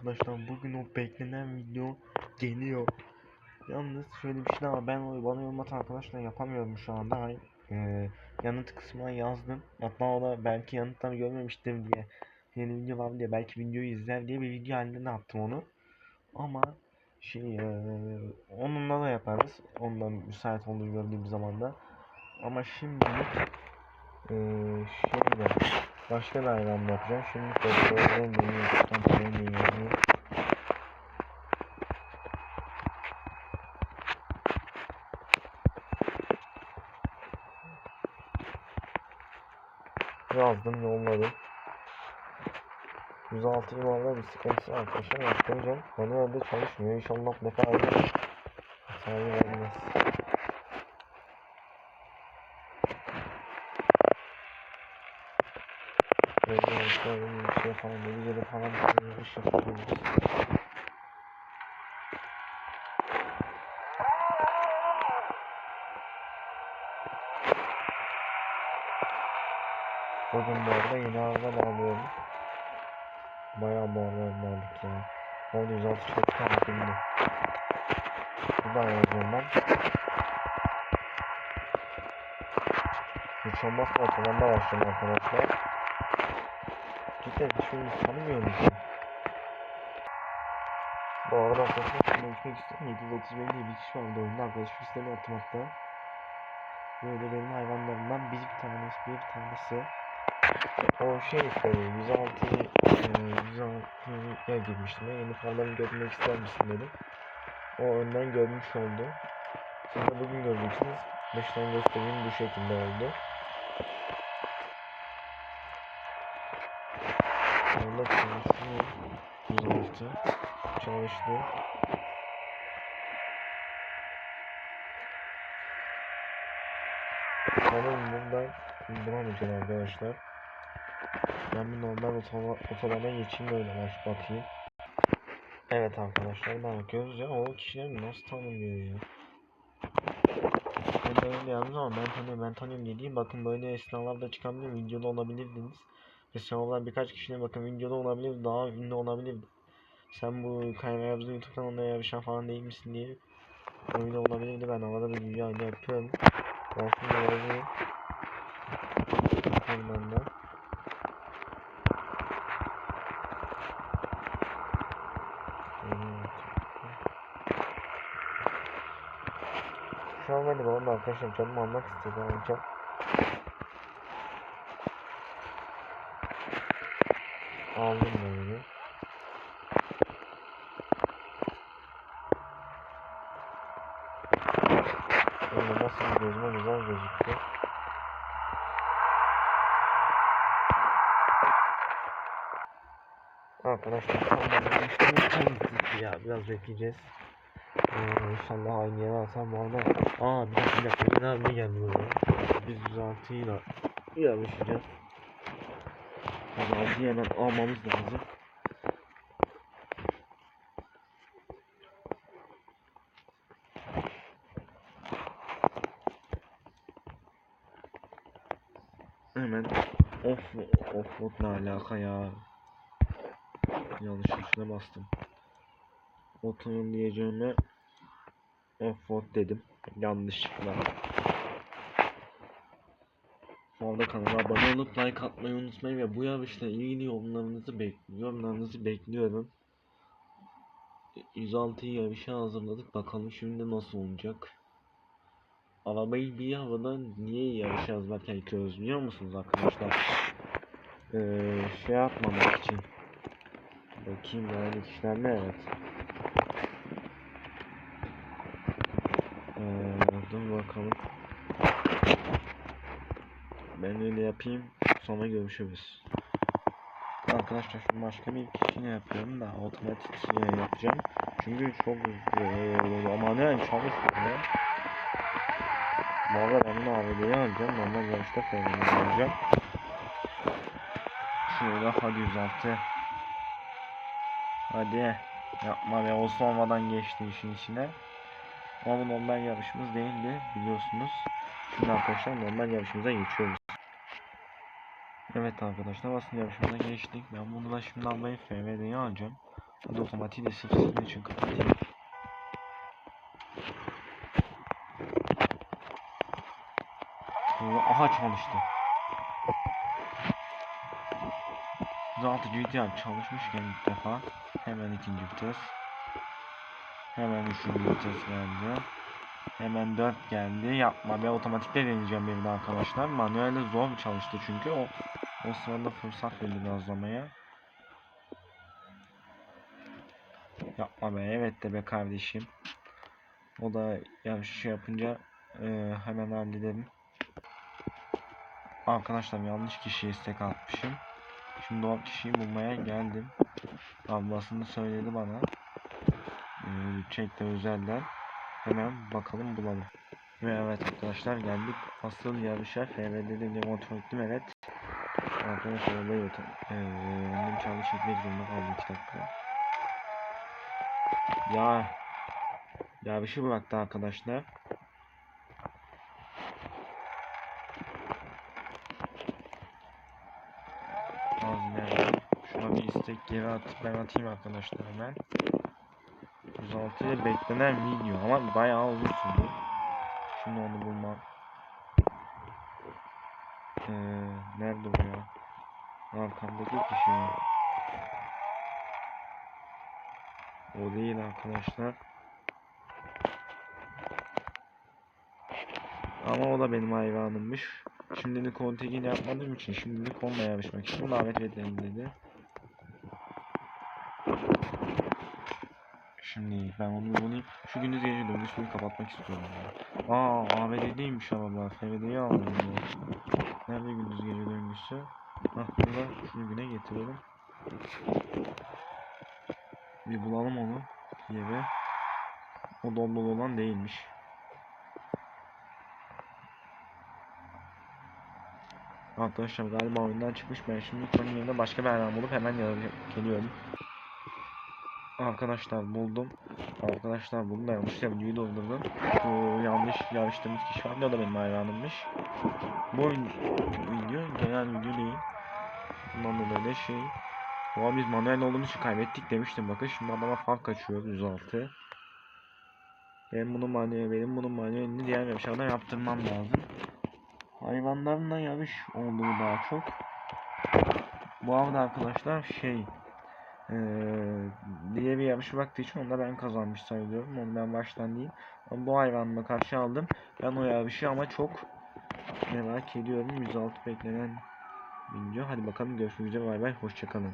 arkadaşlar bugün o beklenen video geliyor. Yalnız şöyle bir şey daha. Ben o bana yorum arkadaşlar yapamıyorum şu anda. Hani, eee yanıt kısmına yazdım. Hatta o da belki yanıtları görmemiştim diye. Yeni video var diye belki videoyu izler diye bir video halinde de attım onu. Ama şey eee onunla da yaparız. Ondan müsait olduğunu gördüğüm zaman da. Ama şimdi eee şeyde başka bir hayvan yapacağım. Şimdi beni Yazdım yolladım. 106 yuvarda bir sıkıntısı arkadaşlar yaptıracağım. Manuelde çalışmıyor. İnşallah kadar da hasarı vermez. Böyle bir şey falan geri falan bir iş yapıyoruz. Bugün bu arada yeni araba da alıyorum. Bayağı araba aldık ya. 106 çok tatlıydı. Buradan yazıyorum ben. Hiç olmazsa ortalamda başlayalım arkadaşlar. Cidden hiçbirini tanımıyorum ki. Bu arada arkadaşlar şunu geçmek istiyorum. 735 diye bir kişi vardı oyunda arkadaşlık sistemi attım hatta. Böyle benim hayvanlarımdan bir tanesi bir tanesi o şey işte 106 e, 106'ya girmiştim yeni falan görmek ister misin dedim. O önden görmüş oldu. Siz de bugün göreceksiniz. Dıştan göstereyim bu şekilde oldu. Allah çalışıyor. 106 çalıştı. Sanırım bundan bulamayacağım arkadaşlar. Ben bir normal otobana, otobana geçeyim öyle baş bakayım. Evet arkadaşlar bakıyoruz ya o kişileri nasıl tanımıyor ya. Ben öyle yazdım ama ben tanıyorum ben tanıyorum dediğim bakın böyle esnalarda çıkabilir videoda olabilirdiniz. Sınavlar birkaç kişinin bakın videoda olabilir daha ünlü olabilirdi. Sen bu Yavuz'un YouTube kanalına yarışan falan değil misin diye öyle olabilirdi ben havada bir aynı yapıyorum. Ben şimdi yazayım. Ben de. Evet. Şu an beni babam da arkadaşlar canım almak istedi alacağım. Aldım böyle. Gözüme güzel gözüktü. Arkadaşlar geçtiğimiz ya biraz bekleyeceğiz. Ee, inşallah aynı yere alsam bu arada. Aa bir dakika bir dakika yine abi geldi burada. Biz 106 ile yarışacağız. 106'yı hemen almamız lazım. Hemen off offroad ne alaka ya? Yanlış tuşuna bastım. Otonom diyeceğime offroad dedim. Yanlışlıkla. Bu arada kanala abone olup like atmayı unutmayın ve bu yarışla ilgili yorumlarınızı bekliyorum. Yorumlarınızı bekliyorum. 106 yarışa hazırladık. Bakalım şimdi nasıl olacak. Arabayı bir havada niye yarışa hazırlarken yıkıyoruz biliyor musunuz arkadaşlar? Ee, şey yapmamak için. Bakayım yani kişiler ne evet. Ee, dur bakalım. Ben öyle yapayım. Sonra görüşürüz. Arkadaşlar şu başka bir kişiyle yapıyorum da otomatik e, yapacağım. Çünkü çok e, manuel çalışmıyor. Bu arada ben bunu AVD'ye alacağım. Normal yarışta falan alacağım. Şöyle hadi 106. Hadi. Yapma be. O sonradan geçti işin içine. Ama bu normal yarışımız değildi. Biliyorsunuz. Şimdi arkadaşlar normal yarışımıza geçiyoruz. Evet arkadaşlar basın yarışımıza geçtik. Ben bunu da şimdi almayı FVD'ye alacağım. Hadi otomatiği de sırf için kapatayım. Oo, Aha çalıştı. Zaltı GTR çalışmışken ilk defa hemen ikinci vites. Hemen üçüncü vites geldi. Hemen 4 geldi. Yapma be otomatikte deneyeceğim de arkadaşlar. Manuelde zor çalıştı çünkü o o sırada fırsat verdi gazlamaya. Yapma be evet de be kardeşim. O da yarışı şey yapınca e, hemen halledelim. Arkadaşlar yanlış kişiye istek atmışım. Şimdi o kişiyi bulmaya geldim. Ablasını söyledi bana. Ee, çekti özelden. Hemen bakalım bulalım. Ve evet arkadaşlar geldik. Asıl yarışa FVD'de kontrol ettim evet. Arkadaşlar olayı yok. Ee, annem çaldı çekmek zorunda kaldım 2 dakika. Ya yarışı bıraktı arkadaşlar. Az nerede? İstek geri at. Ben atayım arkadaşlar hemen. 106 ile beklenen video ama bayağı uzun sürdü. Şimdi onu bulmam. Ee, nerede o ya? Arkamdaki kişi mi? O değil arkadaşlar. Ama o da benim hayvanımmış. Şimdilik kontegini yapmadığım için şimdilik onunla yarışmak için davet edelim dedi. Şimdi ben onu bulayım. Şu gündüz gece döngüsünü kapatmak istiyorum ya. Aa ABD'deymiş ama bak. FVD'yi aldım bu. Nerede gündüz gece döngüsü? Hah burada şunu güne getirelim. Bir bulalım onu. Yere. O dolu olan değilmiş. Arkadaşlar galiba oyundan çıkmış. Ben şimdi onun yerine başka bir hayvan bulup hemen geliyorum. Arkadaşlar buldum. Arkadaşlar buldum da yanlışlıkla videoyu doldurdum. Bu yanlış yarıştığımız kişi var. O da benim hayranımmış. Bu video genel video değil. Bundan dolayı da şey. Bu biz manuel olduğumuz için kaybettik demiştim bakın. Şimdi adama fark kaçıyor 106. Benim bunu manuel, benim bunun manuelini diğer yarışlarda yaptırmam lazım. Hayvanlarla yarış olduğu daha çok. Bu arada arkadaşlar şey ee, diye bir yarış baktığı için onda ben kazanmış sayılıyorum. Onu ben baştan değil. Ama bu hayvanımı karşı aldım. Ben o yarışı ama çok merak ediyorum. 106 beklenen video. Hadi bakalım görüşmek üzere. Bay bay. Hoşçakalın.